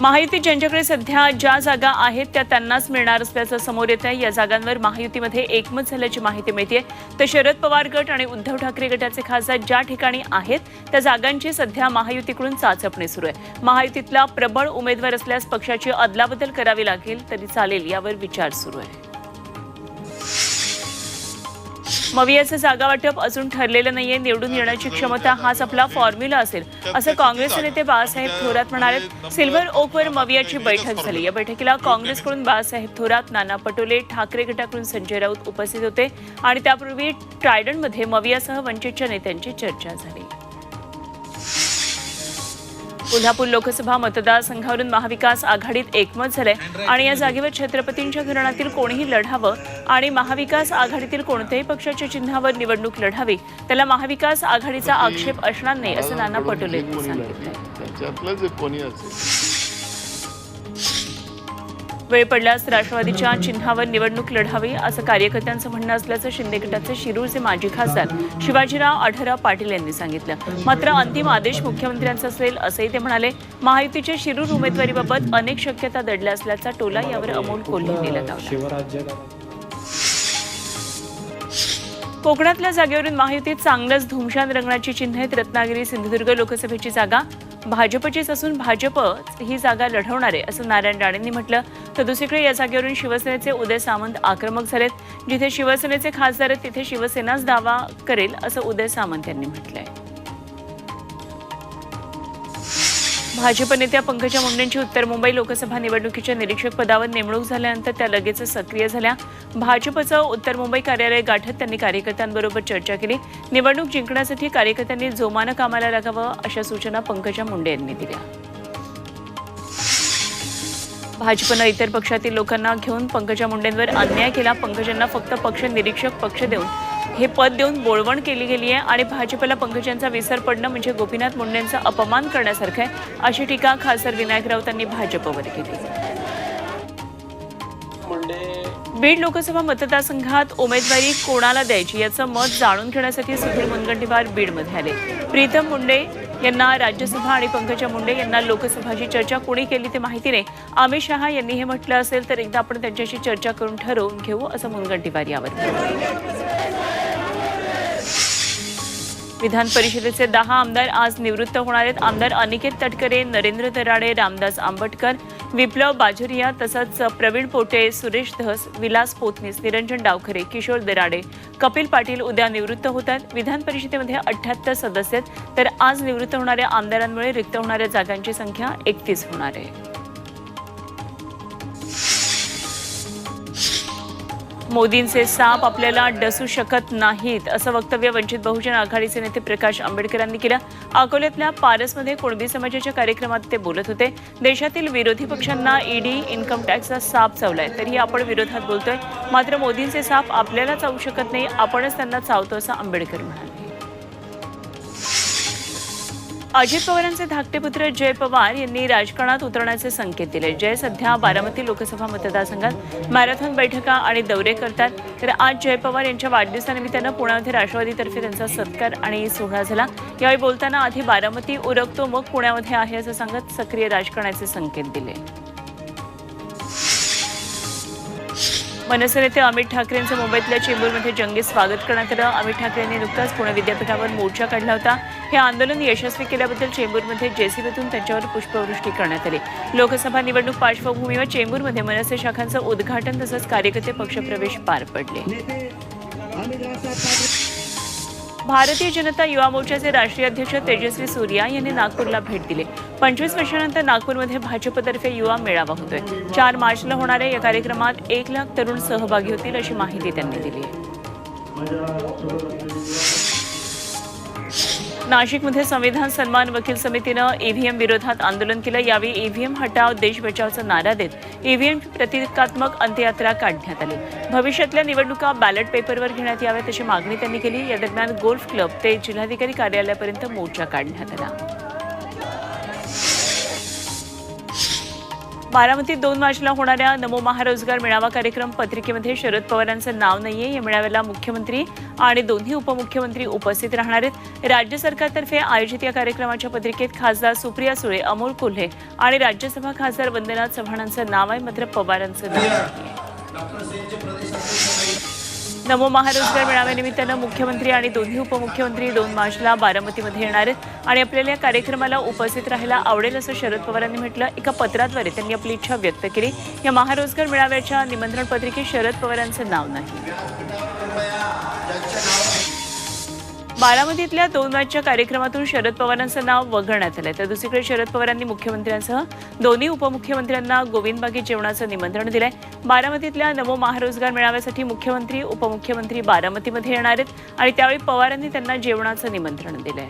महायुती ज्यांच्याकडे सध्या ज्या जागा आहेत त्या त्यांनाच मिळणार असल्याचं समोर येत आहे. या जागांवर महायुतीमध्ये एकमत झाल्याची माहिती मिळते तर शरद पवार गट आणि उद्धव ठाकरे गटाचे खासदार ज्या ठिकाणी आहेत त्या जागांची सध्या महायुतीकडून चाचपणी सुरू आहे. महायुतीतला प्रबळ उमेदवार असल्यास पक्षाची अदलाबदल करावी लागेल तरी चालेल यावर विचार सुरू आहे. मवियाचं जागा वाटप अजून ठरलेलं नाहीये. निवडून येण्याची क्षमता हाच आपला फॉर्म्युला असेल. असं काँग्रेसचे नेते बाळासाहेब थोरात म्हणाले सिल्व्हर ओकवर मवियाची बैठक झाली. या बैठकीला काँग्रेसकडून बाळासाहेब थोरात नाना पटोले ठाकरे गटाकडून संजय राऊत उपस्थित होते. आणि त्यापूर्वी ट्रायडनमध्ये मवियासह वंचितच्या नेत्यांची चर्चा झाली. कोल्हापूर लोकसभा मतदारसंघावरून महाविकास आघाडीत एकमत झालंय. आणि या जागेवर छत्रपतींच्या घराण्यातील कोणीही लढावं आणि महाविकास आघाडीतील कोणत्याही पक्षाच्या चिन्हावर निवडणूक लढावी त्याला महाविकास आघाडीचा आक्षेप असणार नाही असं नाना पटोले यांनी कोणी सांगितलं वेळ पडल्यास राष्ट्रवादीच्या चिन्हावर निवडणूक लढावी असं कार्यकर्त्यांचं म्हणणं असल्याचं शिंदे गटाचे शिरूरचे माजी खासदार शिवाजीराव आढराव पाटील यांनी सांगितलं. मात्र अंतिम आदेश मुख्यमंत्र्यांचा असेल असंही ते म्हणाले. महायुतीच्या शिरूर उमेदवारीबाबत अनेक शक्यता दडल्या असल्याचा टोला यावर अमोल कोल्हे यांनी लगावला कोकणातल्या जागेवरून महायुतीत चांगलंच धुमशान रंगण्याची चिन्ह आहेत रत्नागिरी सिंधुदुर्ग लोकसभेची जागा. भाजपचीच असून भाजप ही जागा लढवणार आहे असं नारायण राणेंनी म्हटलं. तर दुसरीकडे या जागेवरून शिवसेनेचे उदय सामंत आक्रमक झालेत. जिथे शिवसेनेचे खासदार आहेत तिथे शिवसेनाच दावा करेल असं उदय सामंत यांनी म्हटलंय. भाजप नेत्या पंकजा मुंडेंची उत्तर मुंबई लोकसभा निवडणुकीच्या निरीक्षक पदावर नेमणूक झाल्यानंतर त्या लगेच सक्रिय झाल्या. भाजपचं उत्तर मुंबई कार्यालय गाठत त्यांनी कार्यकर्त्यांबरोबर चर्चा केली. निवडणूक जिंकण्यासाठी कार्यकर्त्यांनी जोमानं कामाला लागावं अशा सूचना पंकजा मुंडे यांनी दिल्या. भाजपनं इतर पक्षातील लोकांना घेऊन पंकजा मुंडेंवर अन्याय केला. पंकजांना फक्त पक्ष निरीक्षक पक्ष देऊन हे पद देऊन बोळवण केली गेली आहे आणि भाजपला पंकजांचा विसर पडणं म्हणजे गोपीनाथ मुंडेंचा अपमान करण्यासारखं आहे अशी टीका खासदार विनायक राऊतांनी भाजपवर केली. बीड लोकसभा मतदारसंघात उमेदवारी कोणाला द्यायची याचं मत जाणून घेण्यासाठी सुधीर मुनगंटीवार बीडमध्ये आले. प्रीतम मुंडे यांना राज्यसभा आणि पंकजा मुंडे यांना लोकसभाची चर्चा कोणी केली ते माहिती नाही. अमित शहा यांनी हे म्हटलं असेल तर एकदा आपण त्यांच्याशी चर्चा करून ठरवून घेऊ असं मुनगंटीवार यावर विधान परिषदेचे दहा आमदार आज निवृत्त होणार आहेत. आमदार अनिकेत तटकरे नरेंद्र दराडे रामदास आंबटकर विप्लव बाजुरिया तसंच प्रवीण पोटे सुरेश धस विलास पोतनीस निरंजन डावखरे किशोर दराडे कपिल पाटील उद्या निवृत्त होतात. विधान परिषदेमध्ये अठ्ठ्याहत्तर सदस्य आहेत. तर आज निवृत्त होणाऱ्या आमदारांमुळे रिक्त होणाऱ्या जागांची संख्या एकतीस होणार आहे. मोदींचे साप आपल्याला डसू शकत नाहीत असं वक्तव्य वंचित बहुजन आघाडीचे नेते प्रकाश आंबेडकरांनी केलं. अकोल्यातल्या पारसमध्ये कुणबी समाजाच्या कार्यक्रमात ते बोलत होते. देशातील विरोधी पक्षांना ईडी इन्कम टॅक्सचा साप चावलाय तरीही आपण विरोधात बोलतोय. मात्र मोदींचे साप आपल्याला चावू शकत नाही आपणच त्यांना चावतो असं आंबेडकर म्हणाले. अजित पवारांचे धाकटे पुत्र जय पवार यांनी राजकारणात उतरण्याचे संकेत दिले. जय सध्या बारामती लोकसभा मतदारसंघात मॅरेथॉन बैठका आणि दौरे करतात. तर आज जय पवार यांच्या वाढदिवसानिमित्तानं पुण्यामध्ये राष्ट्रवादीतर्फे त्यांचा सत्कार आणि सोहळा झाला. यावेळी बोलताना आधी बारामती उरकतो मग पुण्यामध्ये आहे असं सांगत सक्रिय राजकारणाचे संकेत दिले. मनसे नेते अमित ठाकरेंचं मुंबईतल्या चेंबूरमध्ये जंगी स्वागत करण्यात आलं. अमित ठाकरे यांनी नुकताच पुणे विद्यापीठावर मोर्चा काढला होता. हे आंदोलन यशस्वी केल्याबद्दल चेंबूरमध्ये जेसीबीतून त्यांच्यावर पुष्पवृष्टी करण्यात आली. लोकसभा निवडणूक पार्श्वभूमीवर चेंबूरमध्ये मनसे शाखांचं उद्घाटन तसंच कार्यकर्ते पक्षप्रवेश पार पडले. भारतीय जनता युवा मोर्चाचे राष्ट्रीय अध्यक्ष तेजस्वी सूर्या यांनी नागपूरला भेट दिली. पंचवीस वर्षानंतर नागपूरमध्ये भाजपतर्फे युवा मेळावा होतोय. चार मार्चला होणाऱ्या या कार्यक्रमात एक लाख तरुण सहभागी होतील अशी माहिती त्यांनी दिली नाशिकमध्ये संविधान सन्मान वकील समितीनं ईव्हीएम विरोधात आंदोलन केलं. यावेळी ईव्हीएम हटाव देश बचावचा नारा देत ईव्हीएम प्रतिकात्मक अंत्ययात्रा काढण्यात आली. भविष्यातल्या निवडणुका बॅलेट पेपरवर घेण्यात याव्यात अशी मागणी त्यांनी केली. या दरम्यान गोल्फ क्लब ते जिल्हाधिकारी कार्यालयापर्यंत मोर्चा काढण्यात आला. बारामतीत दोन मार्चला होणाऱ्या नमो महारोजगार मेळावा कार्यक्रम पत्रिकेमध्ये शरद पवारांचं नाव नाहीये. या मेळाव्याला मुख्यमंत्री आणि दोन्ही उपमुख्यमंत्री उपस्थित राहणार आहेत. राज्य सरकारतर्फे आयोजित या कार्यक्रमाच्या पत्रिकेत खासदार सुप्रिया सुळे अमोल कोल्हे आणि राज्यसभा खासदार वंदना चव्हाणांचं नाव आहे. मात्र पवारांचं नाव नमो महारोजगार मेळाव्यानिमित्तानं मुख्यमंत्री आणि दोन्ही उपमुख्यमंत्री दोन मार्चला बारामतीमध्ये येणार आहेत. आणि आपल्याला या कार्यक्रमाला उपस्थित राहायला आवडेल असं शरद पवारांनी म्हटलं. एका पत्राद्वारे त्यांनी आपली इच्छा व्यक्त केली. या महारोजगार मेळाव्याच्या निमंत्रण पत्रिकेत शरद पवारांचं नाव नाही. बारामतीतल्या दोन मॅचच्या कार्यक्रमातून शरद पवारांचं नाव वगळण्यात आलंय. तर दुसरीकडे शरद पवारांनी मुख्यमंत्र्यांसह दोन्ही उपमुख्यमंत्र्यांना गोविंदबागी जेवणाचं निमंत्रण दिलंय. बारामतीतल्या नवो महारोजगार मेळाव्यासाठी मुख्यमंत्री उपमुख्यमंत्री बारामतीमध्ये येणार आहेत आणि त्यावेळी पवारांनी त्यांना जेवणाचं निमंत्रण दिलंय.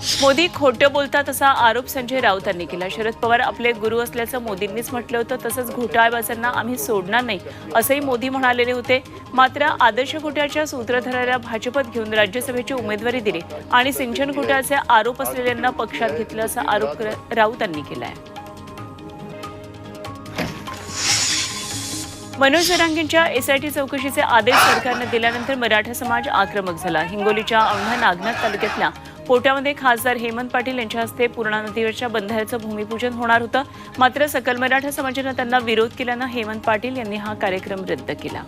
मोदी खोटं बोलतात असा आरोप संजय राऊतांनी केला. शरद पवार आपले गुरु असल्याचं मोदींनीच म्हटलं होतं. तसंच घोटाळबाजांना आम्ही सोडणार नाही असंही मोदी म्हणालेले होते. मात्र आदर्श घोटाळ्याच्या सूत्रधाराला भाजपत घेऊन राज्यसभेची उमेदवारी दिली आणि सिंचन घोटाळ्याचे आरोप असलेल्यांना पक्षात घेतलं असा आरोप राऊतांनी केलाय. मनोज जरांगेंच्या एसआयटी चौकशीचे आदेश सरकारनं दिल्यानंतर मराठा समाज आक्रमक झाला. हिंगोलीच्या औंढा नागनाथ तालुक्यातल्या पोट्यामध्ये खासदार हेमंत पाटील यांच्या हस्ते पूर्णा नदीवरच्या बंधाऱ्याचं भूमिपूजन होणार होतं. मात्र सकल मराठा समाजानं त्यांना विरोध केल्यानं हेमंत पाटील यांनी हा कार्यक्रम रद्द केला.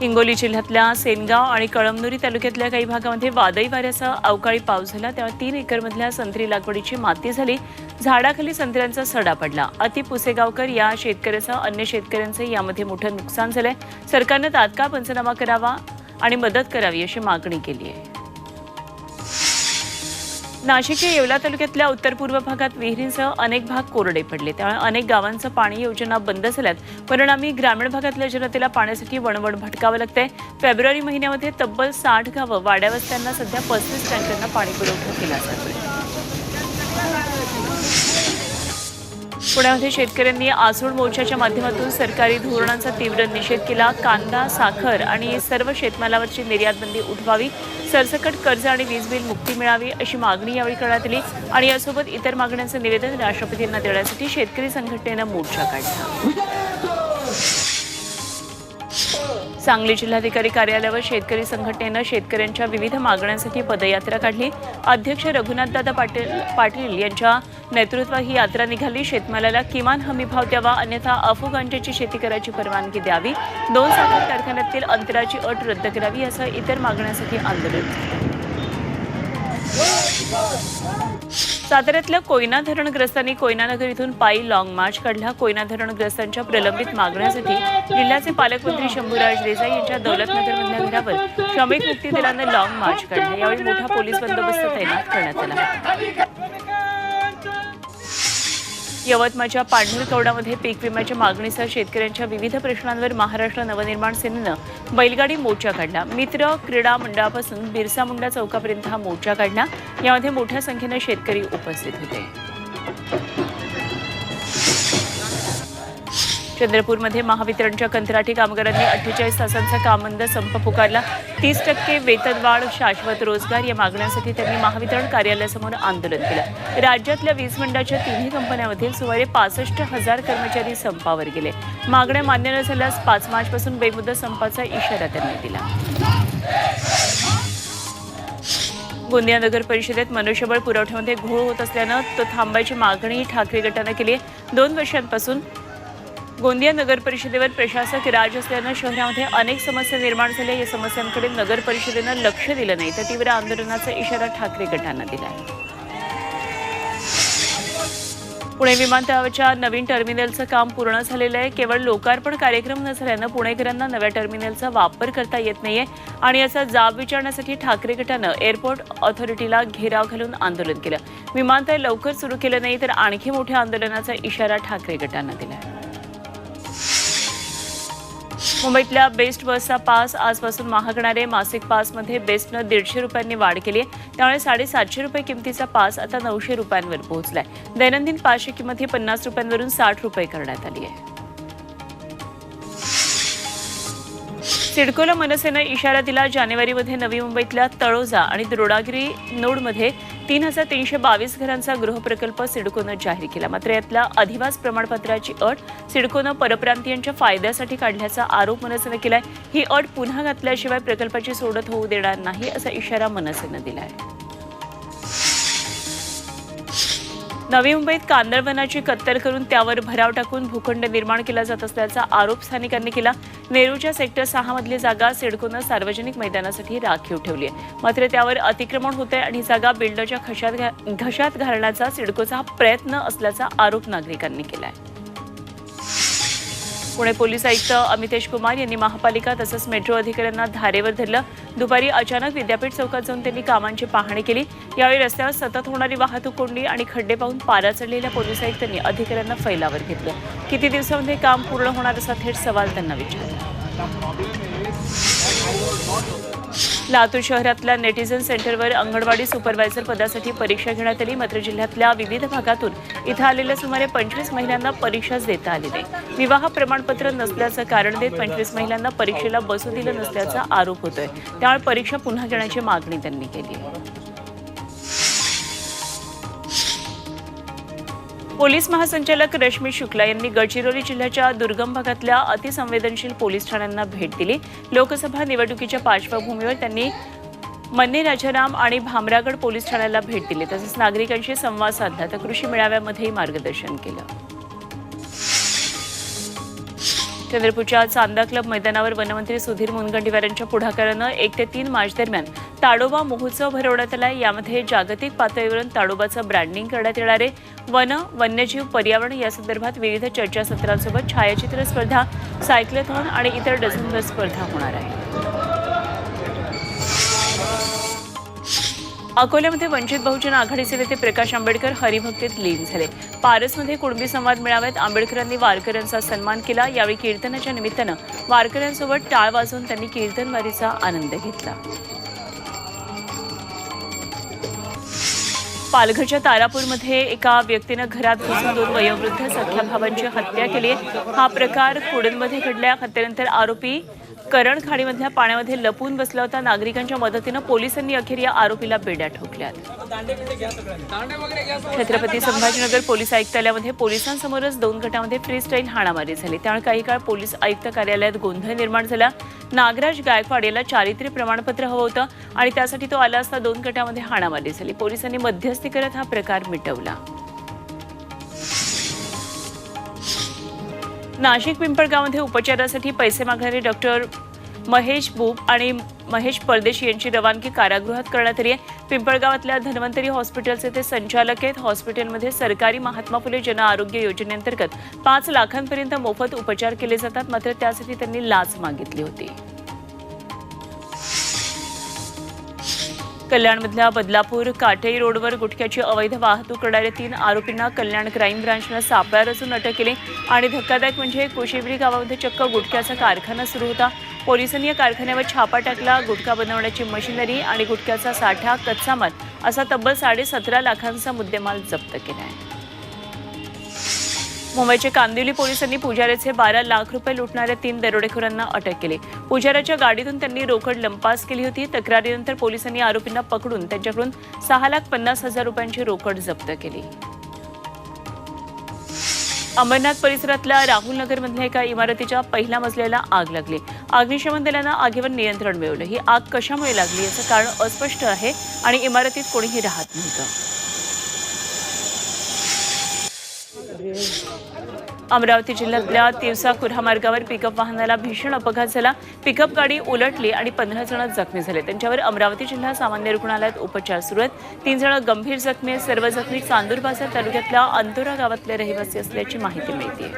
हिंगोली जिल्ह्यातल्या सेनगाव आणि कळमनुरी तालुक्यातल्या काही भागामध्ये वादळी वाऱ्यासह अवकाळी पाऊस झाला. तेव्हा तीन एकरमधल्या संत्री लागवडीची माती झाली. झाडाखाली संत्र्यांचा सडा पडला. अति पुसेगावकर या शेतकऱ्यासह अन्य शेतकऱ्यांचं यामध्ये मोठं नुकसान झालंय. सरकारनं तात्काळ पंचनामा करावा आणि मदत करावी अशी मागणी केली आहे नाशिकच्या येवला तालुक्यातल्या उत्तर पूर्व भागात विहिरींसह अनेक भाग कोरडे पडले. त्यामुळे अनेक गावांचं पाणी योजना बंद झाल्यात. परिणामी ग्रामीण भागातल्या जनतेला पाण्यासाठी वणवण भटकावं लागतंय. फेब्रुवारी महिन्यामध्ये तब्बल साठ गावं वाड्यावस्त्यांना सध्या पस्तीस टँकरना पाणी पुरवठा केला जातोय. पुण्यामध्ये शेतकऱ्यांनी आसूड मोर्चाच्या माध्यमातून सरकारी धोरणांचा तीव्र निषेध केला. कांदा साखर आणि सर्व शेतमालावरची निर्यातबंदी उठवावी सरसकट कर्ज आणि वीज बिल मुक्ती मिळावी अशी मागणी यावेळी करण्यात आली आणि यासोबत इतर मागण्यांचं निवेदन राष्ट्रपतींना देण्यासाठी शेतकरी संघटनेनं मोर्चा काढला. सांगली जिल्हाधिकारी कार्यालयावर शेतकरी संघटनेनं शेतकऱ्यांच्या विविध मागण्यांसाठी पदयात्रा काढली. अध्यक्ष रघुनाथदादा पाटील पाटील यांच्या नेतृत्व ही यात्रा निघाली. शेतमालाला किमान हमी भाव द्यावा अन्यथा अफू गांजाची शेती करायची परवानगी द्यावी. दोन साखर कारखान्यातील अंतराची अट रद्द करावी असं इतर मागण्यांसाठी आंदोलन. साताऱ्यातल्या कोयना धरणग्रस्तांनी कोयनानगर इथून पायी लॉंग मार्च काढला. कोयना धरणग्रस्तांच्या प्रलंबित मागण्यासाठी जिल्ह्याचे पालकमंत्री शंभूराज देसाई यांच्या दौलतनगरमधल्या घरावर श्रमिक मुक्ती दलानं लॉंग मार्च काढला. यावेळी मोठा पोलीस बंदोबस्त तैनात करण्यात आला. यवतमाळच्या पांढरकवडामध्ये पीक विम्याच्या मागणीसह शेतकऱ्यांच्या विविध प्रश्नांवर महाराष्ट्र नवनिर्माण सेनेनं बैलगाडी मोर्चा काढला. मित्र क्रीडा मंडळापासून बिरसा मुंडा चौकापर्यंत हा मोर्चा काढला. यामध्ये मोठ्या संख्येनं शेतकरी उपस्थित होते. चंद्रपूरमध्ये महावितरणच्या कंत्राटी कामगारांनी अठ्ठेचाळीस तासांचा कामबंद संप पुकारला. तीस टक्के वेतनवाढ शाश्वत रोजगार या मागण्यांसाठी त्यांनी महावितरण कार्यालयासमोर आंदोलन केलं. राज्यातल्या वीज मंडळाच्या तिन्ही कंपन्यांमधील सुमारे पासष्ट हजार कर्मचारी संपावर गेले. मागण्या मान्य न झाल्यास पाच मार्चपासून बेमुदत संपाचा इशारा त्यांनी दिला. गोंदिया नगर परिषदेत मनुष्यबळ पुरवठ्यामध्ये घोळ होत असल्यानं तो थांबायची मागणी ठाकरे गटानं केली आहे. दोन वर्षांपासून गोंदिया नगर परिषदेवर प्रशासक राज असल्यानं शहरामध्ये अनेक समस्या निर्माण झाल्या. या समस्यांकडे नगर परिषदेनं लक्ष दिलं नाही. तर तीव्र आंदोलनाचा इशारा ठाकरे गटांना दिला आहे. पुणे विमानतळावरच्या नवीन टर्मिनलचं काम पूर्ण झालेलं आहे. केवळ लोकार्पण कार्यक्रम न झाल्यानं पुणेकरांना नव्या टर्मिनलचा वापर करता येत नाहीये आणि याचा जाब विचारण्यासाठी ठाकरे गटानं एअरपोर्ट ऑथॉरिटीला घेराव घालून आंदोलन केलं. विमानतळ लवकर सुरू केलं नाही तर आणखी मोठ्या आंदोलनाचा इशारा ठाकरे गटानं दिला आहे. मुंबईतल्या बेस्ट बसचा पास आजपासून महागणारे मासिक पासमध्ये बेस्टनं दीडशे रुपयांनी वाढ केली आहे. त्यामुळे साडेसातशे रुपये किमतीचा पास आता नऊशे रुपयांवर पोहोचलाय. दैनंदिन पाचशे किंमत ही पन्नास रुपयांवरून साठ रुपये करण्यात आली आहे. सिडकोला मनसेनं इशारा दिला जानेवारीमध्ये नवी मुंबईतल्या तळोजा आणि द्रोडागिरी नोडमध्ये तीन हजार तीनशे बावीस घरांचा गृहप्रकल्प सिडकोनं जाहीर केला. मात्र यातल्या अधिवास प्रमाणपत्राची अट सिडकोनं परप्रांतीयांच्या फायद्यासाठी काढल्याचा आरोप मनसेनं केलाय. ही अट पुन्हा घातल्याशिवाय प्रकल्पाची सोडत होऊ देणार नाही असा इशारा मनसेनं दिला आहे नवी मुंबईत कांदळवनाची कत्तल करून त्यावर भराव टाकून भूखंड निर्माण केला जात असल्याचा आरोप स्थानिकांनी केला. नेरूच्या सेक्टर सहा मधली जागा सिडकोनं सार्वजनिक मैदानासाठी राखीव ठेवली आहे मात्र त्यावर अतिक्रमण होतंय आणि ही जागा बिल्डरच्या खशात घा- घशात घालण्याचा सिडकोचा हा प्रयत्न असल्याचा आरोप नागरिकांनी केला आहे पुणे पोलीस आयुक्त अमितेश कुमार यांनी महापालिका तसंच मेट्रो अधिकाऱ्यांना धारेवर धरलं. दुपारी अचानक विद्यापीठ चौकात जाऊन त्यांनी कामांची पाहणी केली. यावेळी रस्त्यावर सतत होणारी वाहतूक कोंडी आणि खड्डे पाहून पारा चढलेल्या पोलीस आयुक्तांनी अधिकाऱ्यांना फैलावर घेतलं. किती दिवसामध्ये काम पूर्ण होणार असा थेट सवाल त्यांना विचारला. लातूर शहरातल्या नेटिझन सेंटरवर अंगणवाडी सुपरवायझर पदासाठी परीक्षा घेण्यात आली. मात्र जिल्ह्यातल्या विविध भागातून इथं आलेल्या सुमारे पंचवीस महिलांना परीक्षाच देता आली नाही. विवाह प्रमाणपत्र नसल्याचं कारण देत पंचवीस महिलांना परीक्षेला बसू दिलं नसल्याचा आरोप होतोय. त्यामुळे परीक्षा पुन्हा घेण्याची मागणी त्यांनी केली आहे. पोलीस महासंचालक रश्मी शुक्ला यांनी गडचिरोली जिल्ह्याच्या दुर्गम भागातल्या अतिसंवेदनशील पोलीस ठाण्यांना भेट दिली. लोकसभा निवडणुकीच्या पार्श्वभूमीवर त्यांनी मन्ने राजाराम आणि भामरागड पोलीस ठाण्याला भेट दिली. तसंच नागरिकांशी संवाद साधला. तर कृषी मेळाव्यामध्येही मार्गदर्शन केलं. चंद्रपूरच्या चांदा क्लब मैदानावर वनमंत्री सुधीर मुनगंटीवार यांच्या पुढाकारानं एक ते तीन मार्च दरम्यान ताडोबा महोत्सव भरवण्यात आला यामध्ये जागतिक पातळीवरून ताडोबाचं ब्रँडिंग करण्यात येणार आहे. वन वन्यजीव पर्यावरण या संदर्भात विविध चर्चासत्रांसोबत छायाचित्र स्पर्धा सायक्लथॉन आणि इतर डझनभर स्पर्धा होणार आहे अकोल्यामध्ये वंचित बहुजन आघाडीचे नेते प्रकाश आंबेडकर हरिभक्तीत लीन झाले. पारसमध्ये कुणबी संवाद मेळाव्यात आंबेडकरांनी वारकऱ्यांचा सन्मान केला. यावेळी कीर्तनाच्या निमित्तानं वारकऱ्यांसोबत टाळ वाजवून त्यांनी कीर्तनवारीचा आनंद घेतला. पालघरच्या तारापूरमध्ये एका व्यक्तीनं घरात घुसून दोन वयोवृद्ध सख्या भावांची हत्या केली. हा प्रकार कुडनमध्ये घडल्या हत्येनंतर आरोपी करण खाडीमधल्या पाण्यामध्ये लपून बसला होता. नागरिकांच्या मदतीनं पोलिसांनी अखेर या आरोपीला बेड्या ठोकल्यात. छत्रपती संभाजीनगर पोलीस आयुक्तालयामध्ये पोलिसांसमोरच दोन गटामध्ये फ्रीस्टाईल हाणामारी झाली. त्यामुळे काही काळ पोलीस आयुक्त कार्यालयात गोंधळ निर्माण झाला. नागराज गायकवाड याला चारित्र्य प्रमाणपत्र हवं होतं आणि त्यासाठी तो आला असता दोन गटामध्ये हाणामारी झाली. पोलिसांनी मध्यस्थी करत हा प्रकार मिटवला. नाशिक पिंपळगावमध्ये उपचारासाठी पैसे मागणारे डॉक्टर महेश बुब आणि महेश परदेशी यांची रवानगी कारागृहात करण्यात आली आहे. पिंपळगावातल्या धन्वंतरी हॉस्पिटलचे ते संचालक आहेत. हॉस्पिटलमध्ये सरकारी महात्मा फुले जन आरोग्य योजनेअंतर्गत पाच लाखांपर्यंत मोफत उपचार केले जातात. मात्र त्यासाठी त्यांनी लाच मागितली होती. कल्याणमधल्या बदलापूर काटेई रोडवर गुटख्याची अवैध वाहतूक करणाऱ्या तीन आरोपींना कल्याण क्राईम ब्रांचनं सापळा रचून अटक केली आणि धक्कादायक म्हणजे कोशिवरी गावामध्ये चक्क गुटख्याचा कारखाना सुरू होता. पोलिसांनी या कारखान्यावर छापा टाकला गुटखा बनवण्याची मशिनरी आणि गुटख्याचा साठा कच्चा माल असा तब्बल साडेसतरा लाखांचा मुद्देमाल जप्त केला आहे. मुंबईच्या कांदिवली पोलिसांनी पुजाऱ्याचे बारा लाख रुपये लुटणाऱ्या तीन दरोडेखोरांना अटक केली. पुजाऱ्याच्या गाडीतून त्यांनी रोकड लंपास केली होती. तक्रारीनंतर पोलिसांनी आरोपींना पकडून त्यांच्याकडून सहा लाख पन्नास हजार रुपयांची रोकड जप्त केली. अंबरनाथ परिसरातल्या राहुल नगरमधल्या एका इमारतीच्या पहिल्या मजल्याला आग लागली. अग्निशमन दलानं आगीवर नियंत्रण मिळवलं. ही आग कशामुळे लागली याचं कारण अस्पष्ट आहे आणि इमारतीत कोणीही राहत नव्हतं. अमरावती जिल्ह्यातल्या तिवसा कुऱ्हा मार्गावर पिकअप वाहनाला भीषण अपघात झाला. पिकअप गाडी उलटली आणि पंधरा जण जखमी झाले. त्यांच्यावर अमरावती जिल्हा सामान्य रुग्णालयात उपचार सुरू आहेत. तीन जण गंभीर जखमी आहेत. सर्व जखमी चांदूर बाजार तालुक्यातल्या अंतोरा गावातले रहिवासी असल्याची माहिती मिळते